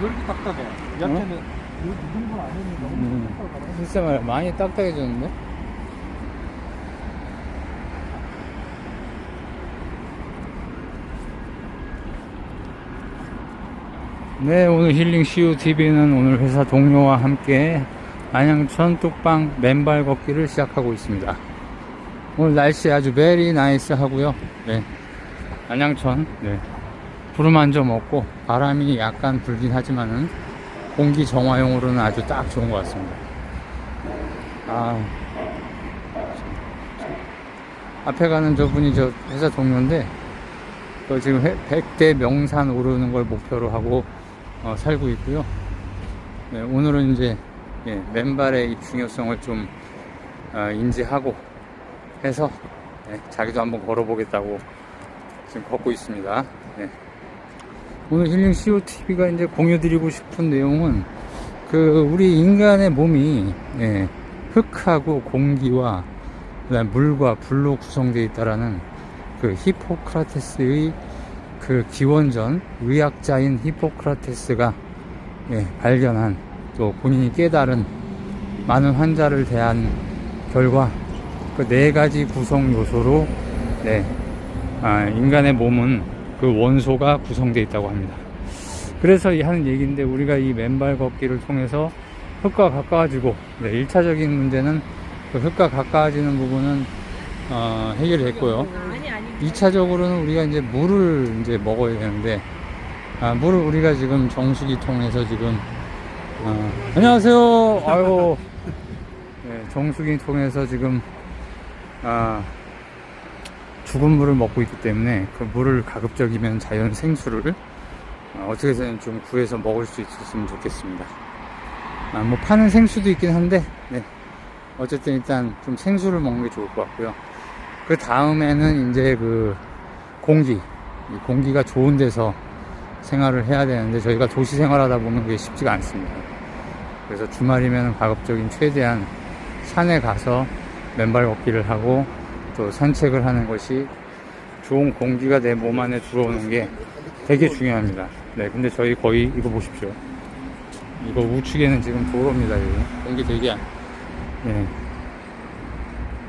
왜 이렇게 딱딱해? 이렇게 눈물 안 했는데 너무 음. 딱딱하다. 글쎄 말이야 많이 딱딱해졌는데? 네 오늘 힐링 CU TV는 오늘 회사 동료와 함께 안양천 뚝방 맨발 걷기를 시작하고 있습니다. 오늘 날씨 아주 베리 나이스 하고요. 네. 안양천 네. 구름 한 점 없고 바람이 약간 불긴 하지만은 공기 정화용으로는 아주 딱 좋은 것 같습니다. 아. 앞에 가는 저분이 저 회사 동료인데, 그 지금 회- 백대 명산 오르는 걸 목표로 하고 어, 살고 있고요. 네, 오늘은 이제 예, 맨발의 이 중요성을 좀 어, 인지하고 해서 예, 자기도 한번 걸어보겠다고 지금 걷고 있습니다. 예. 오늘 힐링 COTV가 이제 공유드리고 싶은 내용은 그 우리 인간의 몸이 예, 흙하고 공기와 그다음 물과 불로 구성되어 있다라는 그 히포크라테스의 그 기원전 의학자인 히포크라테스가 예, 발견한 또 본인이 깨달은 많은 환자를 대한 결과 그 네 가지 구성 요소로 네, 아, 인간의 몸은 그 원소가 구성되어 있다고 합니다. 그래서 이 하는 얘기인데 우리가 이 맨발 걷기를 통해서 흙과 가까워지고 네, 1차적인 문제는 그 흙과 가까워지는 부분은 어, 아니 2차적으로는 우리가 이제 물을 이제 먹어야 되는데 아, 물을 우리가 지금 정수기 통해서 지금 어, 안녕하세요. 아이고 네, 정수기 통해서 지금 아, 죽은 물을 먹고 있기 때문에 그 물을 가급적이면 자연 생수를 어, 어떻게 해서는 좀 구해서 먹을 수 있었으면 좋겠습니다. 아, 뭐 파는 생수도 있긴 한데 네. 어쨌든 일단 좀 생수를 먹는 게 좋을 것 같고요. 그 다음에는 이제 그 공기, 이 공기가 좋은 데서 생활을 해야 되는데 저희가 도시 생활하다 보면 그게 쉽지가 않습니다. 그래서 주말이면 가급적인 최대한 산에 가서 맨발 걷기를 하고 또 산책을 하는 것이 좋은 공기가 내 몸 안에 들어오는 게 되게 중요합니다. 네, 근데 저희 거의 이거 보십시오. 이거 우측에는 지금 도로입니다. 여기 공기 되게 안, 예.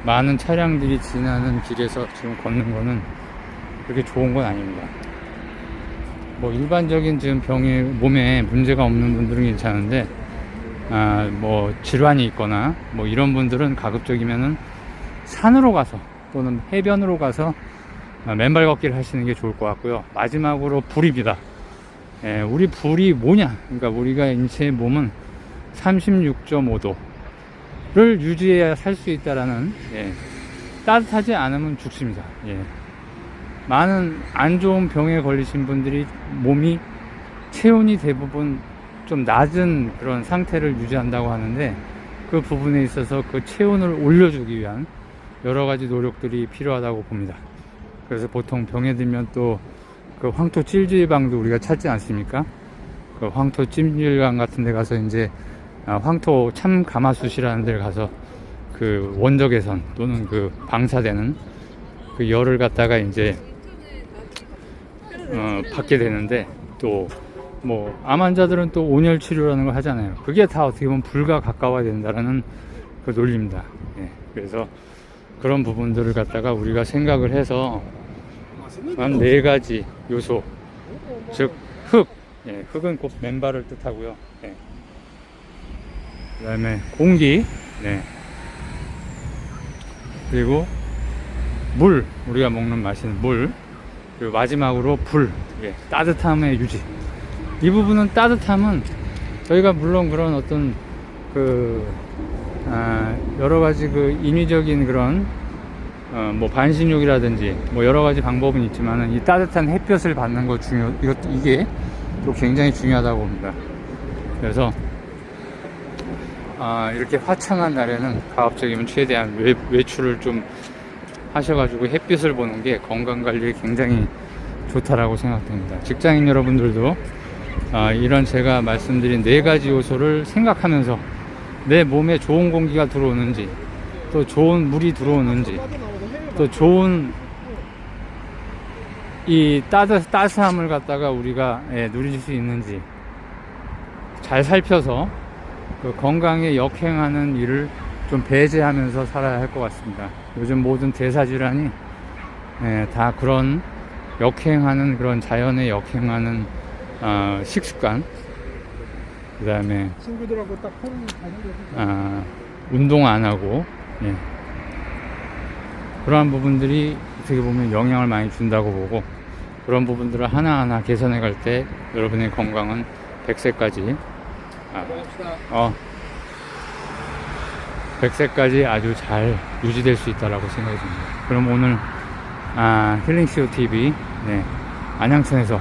많은 차량들이 지나는 길에서 지금 걷는 거는 그렇게 좋은 건 아닙니다. 뭐 일반적인 지금 병에 몸에 문제가 없는 분들은 괜찮은데 아 뭐 질환이 있거나 뭐 이런 분들은 가급적이면은 산으로 가서 또는 해변으로 가서 아, 맨발 걷기를 하시는 게 좋을 것 같고요. 마지막으로 불입니다. 예, 우리 불이 뭐냐? 그러니까 우리가 인체의 몸은 36.5도를 유지해야 살 수 있다라는 예, 따뜻하지 않으면 죽습니다. 예. 많은 안 좋은 병에 걸리신 분들이 몸이 체온이 대부분 좀 낮은 그런 상태를 유지한다고 하는데 그 부분에 있어서 그 체온을 올려주기 위한 여러 가지 노력들이 필요하다고 봅니다. 그래서 보통 병에 들면 또 그 황토 찜질방도 우리가 찾지 않습니까? 그 황토 찜질방 같은 데 가서 이제 아, 황토 참 가마솥이라는 데를 가서 그 원적 개선 또는 그 방사되는 그 열을 갖다가 이제 어, 받게 되는데 또 뭐 암 환자들은 또 온열 치료라는 걸 하잖아요. 그게 다 어떻게 보면 불과 가까워야 된다라는 그 논리입니다. 예, 그래서 그런 부분들을 갖다가 우리가 생각을 해서 한 네 가지 요소, 즉 흙, 예, 흙은 곧 맨발을 뜻하고요. 예. 그 다음에 공기, 네. 그리고 물, 우리가 먹는 마시는 물, 그리고 마지막으로 불, 예, 따뜻함의 유지. 이 부분은 따뜻함은 저희가 물론 그런 어떤 그 아, 여러 가지 그 인위적인 그런 어, 뭐 반신욕이라든지 뭐 여러 가지 방법은 있지만은 이 따뜻한 햇볕을 받는 거 중요 이것 이게 또 굉장히 중요하다고 봅니다. 그래서 아, 이렇게 화창한 날에는 가급적이면 최대한 외, 외출을 좀 하셔가지고 햇빛을 보는 게 건강 관리에 굉장히 좋다라고 생각됩니다. 직장인 여러분들도 아, 이런 제가 말씀드린 네 가지 요소를 생각하면서 내 몸에 좋은 공기가 들어오는지 또 좋은 물이 들어오는지 또 좋은 이 따뜻, 따스함을 갖다가 우리가 예, 누릴 수 있는지 잘 살펴서 그 건강에 역행하는 일을 좀 배제하면서 살아야 할 것 같습니다. 요즘 모든 대사질환이 예, 다 그런 역행하는 그런 자연에 역행하는 어, 식습관, 그 다음에 친구들하고 딱 하는 가는 거지. 아, 운동 안 하고 예. 그러한 부분들이 어떻게 보면 영향을 많이 준다고 보고 그런 부분들을 하나하나 개선해 갈 때 여러분의 건강은 100세까지 아, 어, 100세까지 아주 잘 유지될 수 있다라고 생각이 듭니다. 그럼 오늘 아, 힐링시오 TV 네, 안양천에서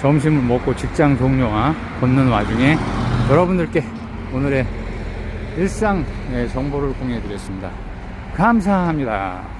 점심을 먹고 직장 동료와 걷는 와중에 여러분들께 오늘의 일상 네, 정보를 공유해 드렸습니다. 감사합니다.